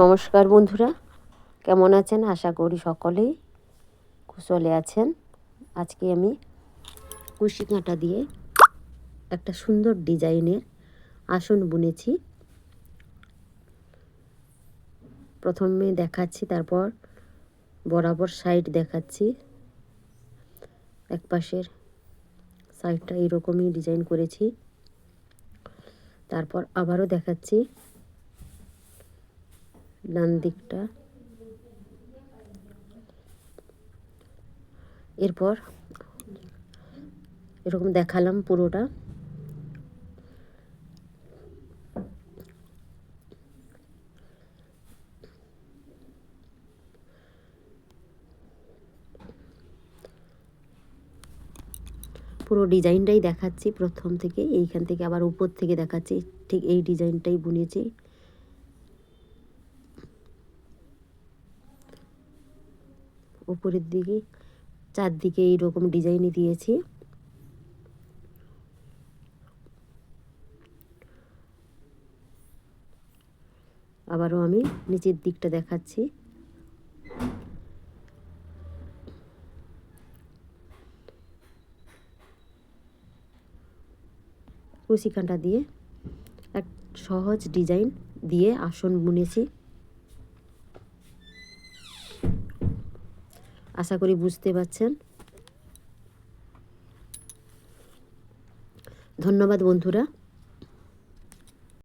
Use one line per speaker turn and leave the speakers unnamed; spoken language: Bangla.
নমস্কার বন্ধুরা, কেমন আছেন? আশা করি সকলেই কুশলে আছেন। আজকে আমি কুশি কাঁটা দিয়ে একটা সুন্দর ডিজাইনের আসন বুনেছি। প্রথমে দেখাচ্ছি, তারপর বরাবর সাইড দেখাচ্ছি। এক পাশের সাইডটা এরকমই ডিজাইন করেছি। তারপর আবারও দেখাচ্ছি ডান দিকটা। এরপর এরকম দেখালাম পুরোটা। পুরো ডিজাইনটাই দেখাচ্ছি প্রথম থেকে, এইখান থেকে আবার উপর থেকে দেখাচ্ছি, ঠিক এই ডিজাইনটাই বুনেছি। উপরের দিকে, চারদিকে এইরকম ডিজাইনই দিয়েছি। আবারও আমি নিচের দিকটা দেখাচ্ছি। কুশিকাঁটা দিয়ে এক সহজ ডিজাইন দিয়ে আসন বুনেছি। আশা করি বুঝতে পারছেন। ধন্যবাদ বন্ধুরা।